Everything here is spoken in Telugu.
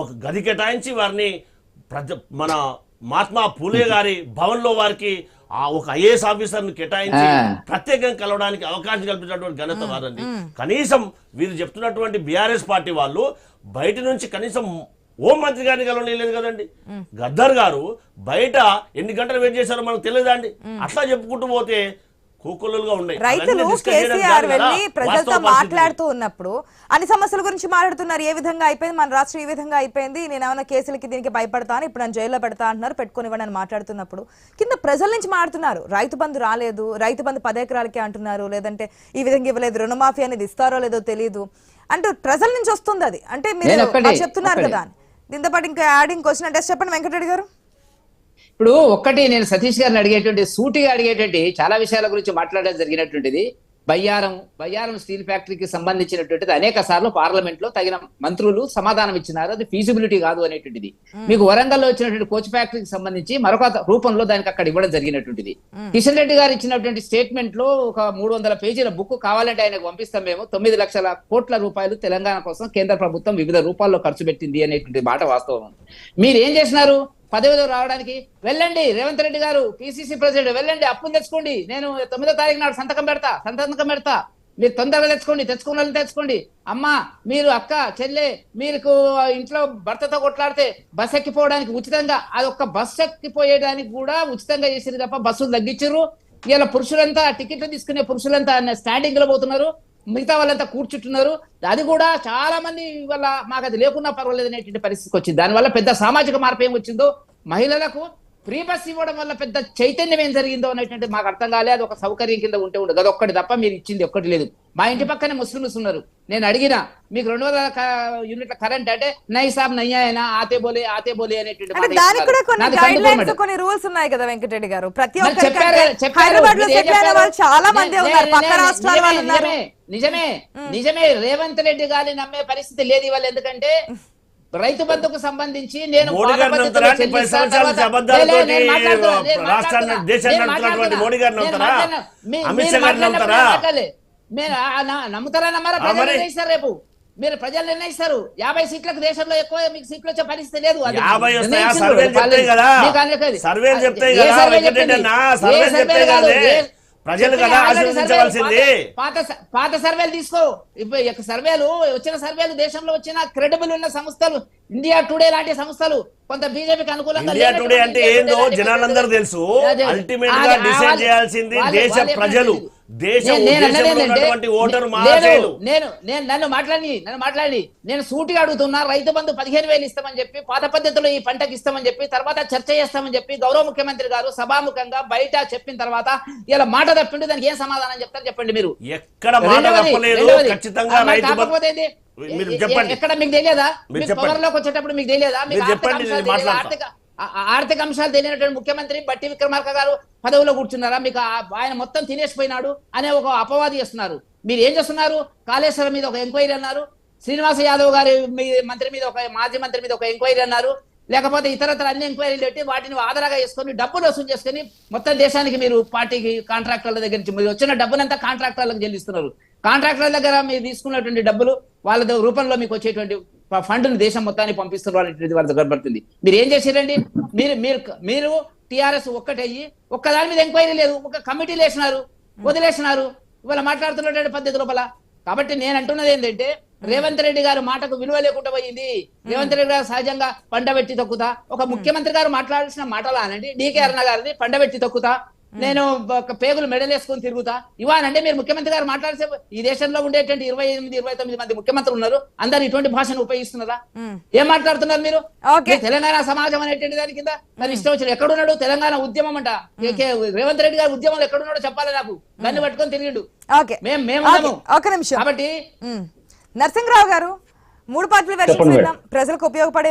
ఒక గది కేటాయించి వారిని ప్రజ మన మహాత్మా పూలే గారి భవన్లో వారికి ఆ ఒక ఐఏఎస్ ఆఫీసర్ని కేటాయించి. ప్రత్యేకంగా కలవడానికి అవకాశం కల్పించినటువంటి ఘనత వారండి. కనీసం వీరు చెప్తున్నటువంటి బీఆర్ఎస్ పార్టీ వాళ్ళు బయట నుంచి కనీసం హోం మంత్రి గారిని కలవలేదు కదండి. గద్దర్ గారు బయట ఎన్ని గంటలు వెయిట్ చేశారో మనకు తెలియదా అండి? అట్లా చెప్పుకుంటూ పోతే రైతులు కేసీఆర్ వెళ్ళి ప్రజలతో. మాట్లాడుతూ ఉన్నప్పుడు అన్ని సమస్యల గురించి మాట్లాడుతున్నారు. ఏ విధంగా అయిపోయింది? మన రాష్ట్రం ఈ విధంగా అయిపోయింది. నేను ఏమైనా కేసులకి దీనికి భయపడతాను. ఇప్పుడు నన్ను జైల్లో పెడతా అంటున్నారు. పెట్టుకొని ఇవ్వండి అని మాట్లాడుతున్నప్పుడు కింద ప్రజల నుంచి మాట్లాడుతున్నారు. రైతు బంధు రాలేదు. రైతు బంధు పది ఎకరాలకి అంటున్నారు. లేదంటే ఈ విధంగా ఇవ్వలేదు. రుణమాఫీ అనేది ఇస్తారో లేదో తెలియదు అంటూ ప్రజల నుంచి వస్తుంది అది. అంటే మీరు చెప్తున్నారు. కదా. దీంతో పాటు ఇంకా యాడింగ్ క్వశ్చన్ అంటే చెప్పండి వెంకటరెడ్డి గారు. ఇప్పుడు ఒక్కటి నేను సతీష్ గారిని అడిగేటువంటి సూటిగా అడిగేటువంటి చాలా విషయాల గురించి మాట్లాడడం జరిగినటువంటిది బయ్యారం బయ్యారం స్టీల్ ఫ్యాక్టరీకి సంబంధించినటువంటిది అనేక సార్లు పార్లమెంట్లో తగిన మంత్రులు సమాధానం ఇచ్చినారు. అది ఫీజిబిలిటీ కాదు అనేటువంటిది. మీకు వరంగల్లో వచ్చినటువంటి కోచ్ ఫ్యాక్టరీకి సంబంధించి మరొక రూపంలో దానికి అక్కడ ఇవ్వడం జరిగినటువంటిది. కిషన్ రెడ్డి గారు ఇచ్చినటువంటి స్టేట్మెంట్లో ఒక మూడు వందల పేజీల బుక్ కావాలంటే ఆయనకు పంపిస్తాం మేము. తొమ్మిది లక్షల కోట్ల రూపాయలు తెలంగాణ కోసం కేంద్ర ప్రభుత్వం వివిధ రూపాల్లో ఖర్చు పెట్టింది అనేటువంటి మాట వాస్తవం. మీరు ఏం చేసినారు? పదవిలో రావడానికి వెళ్ళండి. రేవంత్ రెడ్డి గారు పిసిసి ప్రెసిడెంట్ వెళ్ళండి. అప్పులు తెచ్చుకోండి. నేను తొమ్మిదో తారీఖు నాడు సంతకం పెడతా. సంతకం పెడతా. మీరు తొందరగా తెచ్చుకోండి. తెచ్చుకున్న తెచ్చుకోండి. అమ్మా మీరు అక్క చెల్లె మీకు ఇంట్లో భర్తతో కొట్లాడితే బస్ ఎక్కిపోవడానికి ఉచితంగా అది ఒక్క బస్ ఎక్కిపోయేయడానికి కూడా ఉచితంగా చేసింది తప్ప బస్సులు తగ్గించారు ఇలా పురుషులంతా టికెట్లు తీసుకునే పురుషులంతా స్టాండింగ్లో పోతున్నారు. మిగతా వాళ్ళంతా కూర్చుంటున్నారు. అది కూడా చాలా మంది వల్ల మాకు అది లేకున్నా పర్వాలేదు అనేటువంటి పరిస్థితికి వచ్చింది. దానివల్ల పెద్ద సామాజిక మార్పు ఏం వచ్చిందో మహిళలకు ఫ్రీ బస్ ఇవ్వడం వల్ల పెద్ద చైతన్యం ఏం జరిగిందో అనేటువంటి మాకు అర్థం కాలేదు అది ఒక సౌకర్యం కింద ఉంటే ఉండదు. అది ఒక్కటి తప్ప మీరు ఇచ్చింది ఒక్కటి లేదు. మా ఇంటి పక్కనే ముస్లిమ్స్ ఉన్నారు నేను అడిగిన మీకు రెండు వందల యూనిట్ల కరెంట్ అంటే నై సాబ్ నయ్యాయనా ఆతే బోలే ఆతే బోలే అనేటువంటి. కొన్ని రూల్స్ ఉన్నాయి కదా వెంకటరెడ్డి గారు ప్రతి చాలా మంది నిజమే, ఉన్నారు నిజమే నిజమే రేవంత్ రెడ్డి గారిని నమ్మే పరిస్థితి లేదు ఇవాళ ఎందుకంటే రైతు బంధుకు సంబంధించి నేను మోడీ పాత గారిని పద్ధతిలో నమ్ముతారా? అంటే పది చెల్లిస్తా సంవత్సరాల నుంచి తర్వాత- అబద్ధాలతోటి లే, లే, నేను మాట్లాడుతున్నా, నేను రాష్ట్రాన్ని, మాట్లాడుతున్నా, దేశాన్ని నేను నడుపుతున్నటువంటి మాట్లాడుతున్నా. మోడీ గారిని నేను నమ్ముతారా? మాట్లాడినా. మీ- అమిత్ మీరు షా గారిని మాట్లాడినప్పుడు నమ్ముతారా? మీరు నమ్ముతారా నమ్మారా? ప్రజలు? నిర్ణయిస్తారు రేపు. మీరు ప్రజలు నిర్ణయిస్తారు. యాభై సీట్లకు దేశంలో ఎక్కువ మీకు సీట్లు వచ్చే పరిస్థితి లేదు. ప్రజలు కదా ఆశీర్వదించవలసింది పాత సర్వేలు తీసుకో. సర్వేలు వచ్చిన సర్వేలు దేశంలో వచ్చిన క్రెడిబుల్ ఉన్న సంస్థలు ఇండియా టుడే లాంటి సంస్థలు కొంత బీజేపీకి అనుకూలంగా ఇండియా టుడే అంటే ఏందో జనాలందరూ తెలుసు. అల్టిమేట్గా డిసైడ్ చేయాల్సింది దేశ ప్రజలు. నేను- నన్ను మాట్లాడి నన్ను మాట్లాడి. నేను సూటిగా అడుగుతున్నా రైతు బంధు పదిహేను వేలు ఇస్తామని చెప్పి పాత పద్ధతిలో ఈ పంటకి ఇస్తామని చెప్పి తర్వాత చర్చ చేస్తామని చెప్పి గౌరవ ముఖ్యమంత్రి గారు సభాముఖంగా బయట చెప్పిన తర్వాత ఇలా మాట తప్పిండు దానికి ఏం సమాధానం చెప్తారు చెప్పండి మీరు. ఎక్కడ. ఎక్కడ మీకు తెలియదా? చెప్పండి. పవర్లోకి వచ్చేటప్పుడు మీకు తెలియదా? ఆర్థిక ఆర్థిక అంశాలు తెలియనటువంటి ముఖ్యమంత్రి బట్టి విక్రమార్క గారు పదవిలో కూర్చున్నారా? మీకు ఆయన మొత్తం తినేసిపోయినాడు అనే ఒక అపవాది చేస్తున్నారు. మీరు ఏం చేస్తున్నారు? కాళేశ్వరం మీద ఒక ఎంక్వైరీ అన్నారు. శ్రీనివాస యాదవ్ గారి మీ మంత్రి మీద ఒక మాజీ మంత్రి మీద ఒక ఎంక్వైరీ అన్నారు. లేకపోతే ఇతరతర అన్ని ఎంక్వైరీలు పెట్టి వాటిని ఆధారంగా చేసుకొని డబ్బులు వసూలు చేసుకొని మొత్తం దేశానికి మీరు పార్టీకి కాంట్రాక్టర్ల దగ్గర నుంచి మీరు వచ్చిన డబ్బునంతా కాంట్రాక్టర్లకు చెల్లిస్తున్నారు. కాంట్రాక్టర్ల దగ్గర మీరు తీసుకున్నటువంటి డబ్బులు వాళ్ళ రూపంలో మీకు వచ్చేటువంటి ఫండ్ను దేశం మొత్తాన్ని పంపిస్తున్నారు వాళ్ళ దగ్గర పడుతుంది. మీరు ఏం చేశారండి మీరు మీరు మీరు టిఆర్ఎస్ ఒక్కటయ్యి ఒక్కదాని మీద ఎంక్వైరీ లేదు ఒక కమిటీలు వేసినారు వదిలేసినారు ఇవాళ మాట్లాడుతున్నటువంటి పద్ధతి లోపల. కాబట్టి నేను అంటున్నది ఏంటంటే రేవంత్ రెడ్డి గారు మాటకు విలువ లేకుండా పోయింది. రేవంత్ రెడ్డి గారు సహజంగా పండబెట్టి తొక్కుతా. ఒక ముఖ్యమంత్రి గారు మాట్లాడాల్సిన మాటలా అనండి. డికే అరుణ గారిని పండబెట్టి తొక్కుతా. నేను ఒక పేగులు మెడలేసుకొని తిరుగుతా. ఇవానంటే మీరు ముఖ్యమంత్రి గారు మాట్లాడితే ఈ దేశంలో ఉండేటువంటి ఇరవై ఎనిమిది ఇరవై తొమ్మిది మంది ముఖ్యమంత్రులు ఉన్నారు. అందరు ఇటువంటి భాషను ఉపయోగిస్తున్నారా. ఏం మాట్లాడుతున్నారు మీరు? తెలంగాణ సమాజం అనేటువంటి దాని కింద? మరి ఇష్టం వచ్చిన ఎక్కడున్నాడు తెలంగాణ ఉద్యమం అంట? రేవంత్ రెడ్డి గారు ఉద్యమంలో ఎక్కడున్నాడో చెప్పాలి నాకు. దాన్ని పట్టుకొని తిరిగిండు. కాబట్టి. నరసింహరావు గారు మూడు పార్టీల ప్రజలకు ఉపయోగపడే